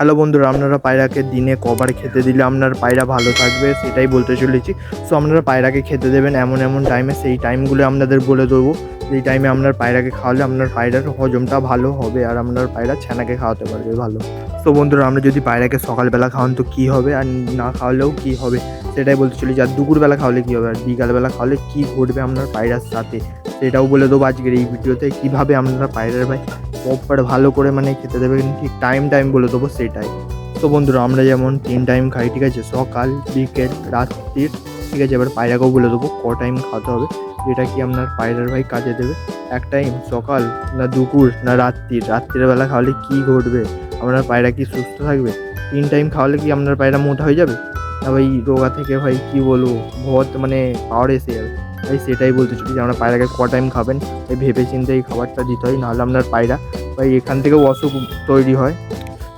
Hello বন্ধুরা, আপনারা পায়রাকে দিনে কবার খেতে দিলে আপনার পায়রা ভালো থাকবে, সেটাই বলতে চলেছি। সো আপনারা পায়রাকে খেতে দেবেন এমন এমন টাইমে সেই টাইমগুলো আপনাদের বলে দেবো। যেই টাইমে আপনার পায়রাকে খাওয়ালে আপনার পায়রার হজমটা ভালো হবে আর আপনার পায়রা ছানাকে খাওয়াতে পারবে ভালো। তো বন্ধুরা, আমরা যদি পায়রাকে সকালবেলা খাওয়ান তো কী হবে আর না খাওয়ালেও কী হবে? সেটাই বলতে চলেছি। আর দুপুরবেলা খাওয়ালে কী হবে? আর বিকালবেলা খাওয়ালে কী ঘটবে আপনার পায়রার সাথে? সেটাও বলে দেবো আজকের এই ভিডিওতে, কীভাবে আপনারা পায়রার ভাই প্রপার ভালো করে মানে খেতে দেবেন ঠিক টাইম টাইম বলে দেবো সেটাই। তো বন্ধুরা, আমরা যেমন তিন টাইম খাই, ঠিক আছে? সকাল, বিকেল রাত্রির ঠিক আছে? এবার পায়রাকেও বলে দেবো, ক টাইম খাওয়াতে হবে, যেটা কি আপনার পায়রার ভাই কাজে দেবে। এক টাইম সকাল না দুপুর না রাত্রির রাত্রির বেলা খাওয়ালে কী ঘটবে? আপনার পায়রা কি সুস্থ থাকবে? তিন টাইম খাওয়ালে কি আপনার পায়রা মোটা হয়ে যাবে? ভাই রোগা থেকে ভাই কি বলব, বহুত মানে পাওয়ার এসে যাবে ভাই সেটাই বলতে চাই যে, আমরা পায়রাকে ক টাইম খাবেন, এই ভেবে চিন্তে এই খাবারটা দিতে হয়, নাহলে আপনার পায়রা, ভাই এখান থেকেও অসুখ তৈরি হয়।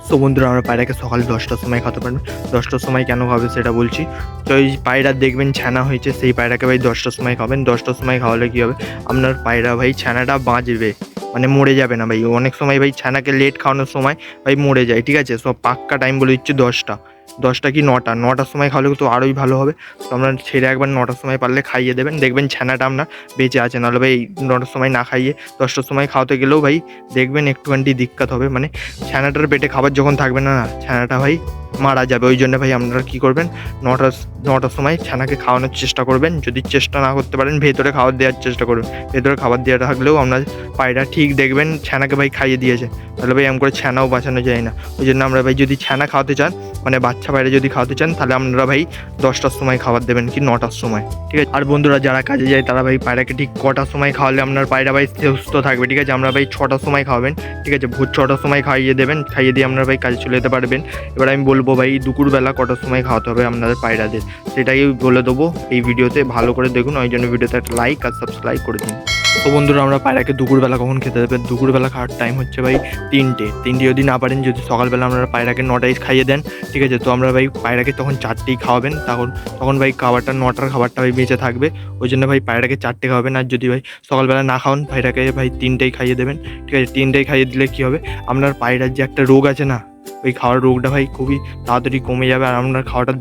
সো বন্ধুরা, আমরা পায়রাকে সকাল দশটার সময় খাওয়াতে পারবেন। দশটার সময় কেন খাবে সেটা বলছি। তো এই পায়রা দেখবেন ছানা হয়েছে, সেই পায়রাকে ভাই দশটার সময় খাবেন। দশটার সময় খাওয়ালে কী হবে? আপনার পায়রা ভাই ছানাটা বাঁচবে মানে মরে যাবে না ভাই। অনেক সময় ভাই ছানাকে লেট খাওয়ানোর সময় ভাই মরে যায়, ঠিক আছে? সব পাক্কা টাইম বলে দিচ্ছি দশটা। দশটা কি নটা? নটার সময় খাওয়ালে তো আরোই ভালো হবে। তো আপনার ছেড়ে একবার নটার সময় পারলে খাইয়ে দেবেন। দেখবেন ছানাটা আপনার বেঁচে আছে, নাহলে ভাই নটার সময় না খাইয়ে দশটার সময় খাওয়াতে গেলেও ভাই দেখবেন একটুখানি দিক্কত হবে। মানে ছানাটার পেটে খাবার যখন থাকবে না না, ছানাটা ভাই মারা যাবে। ওই জন্য ভাই আপনারা কী করবেন? নটার নটার সময় ছানাকে খাওয়ানোর চেষ্টা করবেন। যদি চেষ্টা না করতে পারেন, ভেতরে খাবার দেওয়ার চেষ্টা করবেন ভেতরে খাবার দেওয়া থাকলেও আপনার পায়রা ঠিক দেখবেন, ছানাকে ভাই খাইয়ে দিয়েছে। তাহলে ভাই এম করে ছানাও বাঁচানো যায় না। ওই জন্য আমরা ভাই যদি ছানা খাওয়াতে চান মানে বাচ্চা পায়রা যদি খাওয়াতে চান, তাহলে আপনারা ভাই দশটার সময় খাবার দেবেন কি নটার সময়। ঠিক আছে? আর বন্ধুরা, যারা কাজে যায়, তারা ভাই পায়রাকে ঠিক কটার সময় খাওয়ালে আপনার পায়রা ভাই সুস্থ থাকবে। ঠিক আছে? আমরা ভাই ছটার সময় খাওয়াবেন। ঠিক আছে? ভোর ছটার সময় খাইয়ে দেবেন। খাইয়ে দিয়ে আপনারা ভাই কাজে চলে যেতে পারবেন। এবার আমি বলব ভাই, দুপুরবেলা কটার সময় খাওয়াতে হবে আপনাদের পায়রাদের। সেটাই বলে দেবো এই ভিডিওতে, ভালো করে দেখুন, ওই জন্য ভিডিওতে একটা লাইক আর সাবস্ক্রাইব করে দিন। তো বন্ধুরা, আমরা পায়রাকে দুপুরবেলা কখন খেতে দেবে? দুপুরবেলা খাওয়ার টাইম হচ্ছে ভাই তিনটে। তিনটে যদি না পারেন, যদি সকালবেলা আপনারা পায়রাকে নটায় খাইয়ে দেন, ঠিক আছে? তো আমরা ভাই পায়রাকে তখন চারটেই খাওয়াবেন। তখন তখন ভাই খাবারটা, নটার খাবারটা ভাই বেঁচে থাকবে। ওই জন্য ভাই পায়রাকে চারটে খাওয়াবেন। আর যদি ভাই সকালবেলা না খাওয়ান, পায়রাকে ভাই তিনটেই খাইয়ে দেবেন। ঠিক আছে? তিনটেই খাইয়ে দিলে কী হবে? আপনার পায়রার যে একটা রোগ আছে না ওই খাওয়ার রোগটা ভাই খুবই তাড়াতাড়ি কমে যাবে আর আপনার খাওয়াটা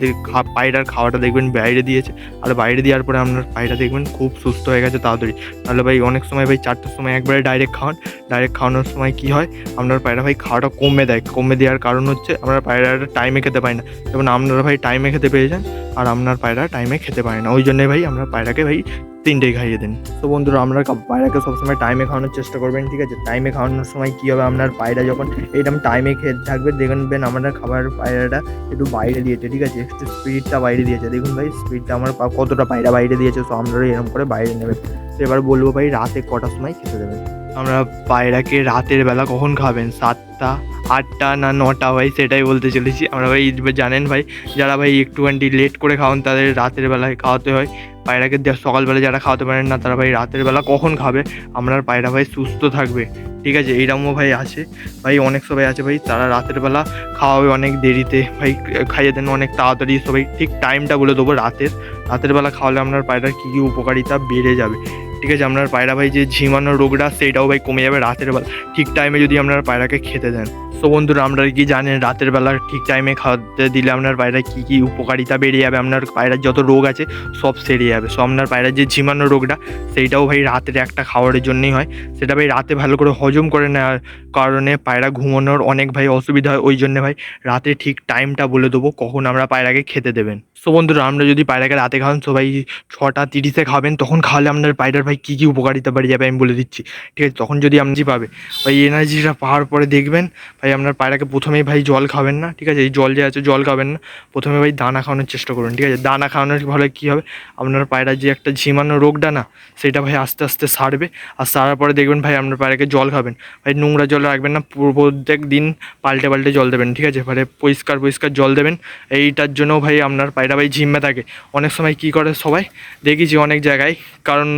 পায়রার খাওয়াটা দেখবেন বাইরে দিয়েছে। আর বাইরে দেওয়ার পরে আপনার পায়রা দেখবেন খুব সুস্থ হয়ে গেছে তাড়াতাড়ি। তাহলে ভাই অনেক সময় ভাই চারটার সময় একবারে ডাইরেক্ট খাওয়ান। ডাইরেক্ট খাওয়ানোর সময় কী হয়? আপনার পায়রা ভাই খাওয়াটা কমে দেয়। কমে দেওয়ার কারণ হচ্ছে আপনার পায়রাটা টাইমে খেতে পায় না। যেমন আপনারা ভাই টাইমে খেতে পেয়ে যান আর আপনার পায়রা টাইমে খেতে পারে না। ওই জন্যে ভাই আমরা পায়রাকে ভাই তিনটেই খাইয়ে দিন। তো বন্ধুরা, আপনার পায়রাকে সবসময় টাইমে খাওয়ানোর চেষ্টা করবেন, ঠিক আছে? টাইমে খাওয়ানোর সময় কী হবে? আপনার পায়রা যখন এইরকম টাইমে খেয়ে থাকবে, দেখবেন আমাদের খাবার পায়রাটা একটু বাইরে দিয়েছে, ঠিক আছে? একটু স্পিডটা বাইরে দিয়েছে। দেখুন ভাই স্পিডটা আমার কতটা পায়রা বাইরে দিয়েছে, সো আপনারা এরকম করে বাইরে নেবেন। তো এবার বলব ভাই, রাতে কটার সময় খেতে দেবেন? আমরা পায়রাকে রাতের বেলা কখন খাবেন? সাতটা, আটটা না নটা? ভাই, সেটাই বলতে চলেছি। আমরা ভাই জানেন ভাই, যারা ভাই একটুখানি লেট করে খাওয়ান, তাদের রাতের বেলায় খাওয়াতে হয়। পায়রাকে সকালবেলা যারা খাওয়াতে পারেন না, তারা ভাই রাতের বেলা কখন খাবে? আপনার পায়রা ভাই সুস্থ থাকবে। ঠিক আছে এইরকমও ভাই আছে। ভাই, অনেক সবাই আছে ভাই, তারা রাতের বেলা খাওয়াবে অনেক দেরিতে। ভাই, খাইয়ে দেন অনেক তাড়াতাড়ি। সবাই ঠিক টাইমটা বলে দেবো রাতের। রাতের বেলা খাওয়ালে আপনার পায়রার কী কী উপকারিতা বেড়ে যাবে। ঠিক আছে, আপনার পায়রা ভাই যে ঝিমানো রোগটা সেইটাও ভাই কমে যাবে রাতের বেলা। ঠিক টাইমে যদি আপনার পায়রাকে খেতে দেন। সো বন্ধুরা, আমরা কি জানেন, রাতের বেলা ঠিক টাইমে খাওয়াতে দিলে আপনার পায়রা কী কী উপকারিতা বেড়ে যাবে? আপনার পায়রার যত রোগ আছে, সব সেরে যাবে। সো আপনার পায়রার যে ঝিমানো রোগটা, সেইটাও ভাই রাতের একটা খাওয়ারের জন্যই হয়। সেটা ভাই রাতে ভালো করে হজম করে নেওয়ার কারণে পায়রা ঘুমানোর অনেক ভাই অসুবিধা হয়। ওই জন্য ভাই রাতে ঠিক টাইমটা বলে দেবো, কখন আমরা পায়রাকে খেতে দেবেন। সো বন্ধুরা, আমরা যদি পায়রাকে রাতে খাওয়ান ভাই ছটা তিরিশে খাবেন, তখন খাওয়ালে আপনার পায়রার ভাই কী কী উপকারিতা বেড়ে যাবে আমি বলে দিচ্ছি। ঠিক আছে, তখন যদি আপনি পাবে, ভাই এনার্জিটা পাওয়ার পরে দেখবেন, ভাই আপনার পায়রাকে প্রথমেই ভাই জল খাবেন না, ঠিক আছে? এই জল যে আছে, জল খাবেন না। প্রথমে ভাই দানা খাওয়ানোর চেষ্টা করুন, ঠিক আছে? দানা খাওয়ানোর ফলে কী হবে? আপনার পায়রা যে একটা ঝিমানো রোগটা না সেটা ভাই আস্তে আস্তে সারবে। আর সারার পরে দেখবেন ভাই, আপনার পায়রাকে জল খাবেন। ভাই, নোংরা জল রাখবেন না, পুরো প্রত্যেক দিন পাল্টে পাল্টে জল দেবেন, ঠিক আছে? মানে পরিষ্কার পরিষ্কার জল দেবেন। এইটার জন্য ভাই, আপনার পায়রা ভাই ঝিমে থাকে। অনেক সময় কী করে সবাই? দেখেছি অনেক জায়গায়, কারণ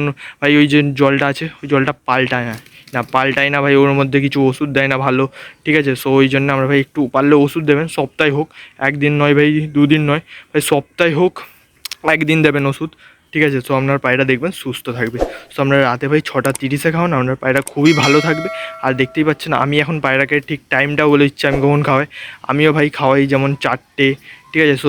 ভাই, ওই যে জলটা আছে, ওই জলটা পাল্টায় না। না, পাল্টায় না ভাই, ওর মধ্যে কিছু ওষুধ দেয় না ভালো, ঠিক আছে? সো ওই জন্য আমরা ভাই একটু পারলে ওষুধ দেবেন, সপ্তাহে হোক, একদিন নয় ভাই, দুদিন নয়, ভাই সপ্তাহে হোক, একদিন দেবেন ওষুধ, ঠিক আছে? সো আপনার পায়রা দেখবেন সুস্থ থাকবে। সো আপনারা রাতে ভাই ছটা তিরিশে খাওয়ান আপনার পায়রা খুবই ভালো থাকবে। আর দেখতেই পাচ্ছেন, আমি এখন পায়রাকে ঠিক টাইমটা বলে দিচ্ছি, আমি কখন খাওয়াই। আমিও ভাই খাওয়াই যেমন চারটে, ঠিক আছে? So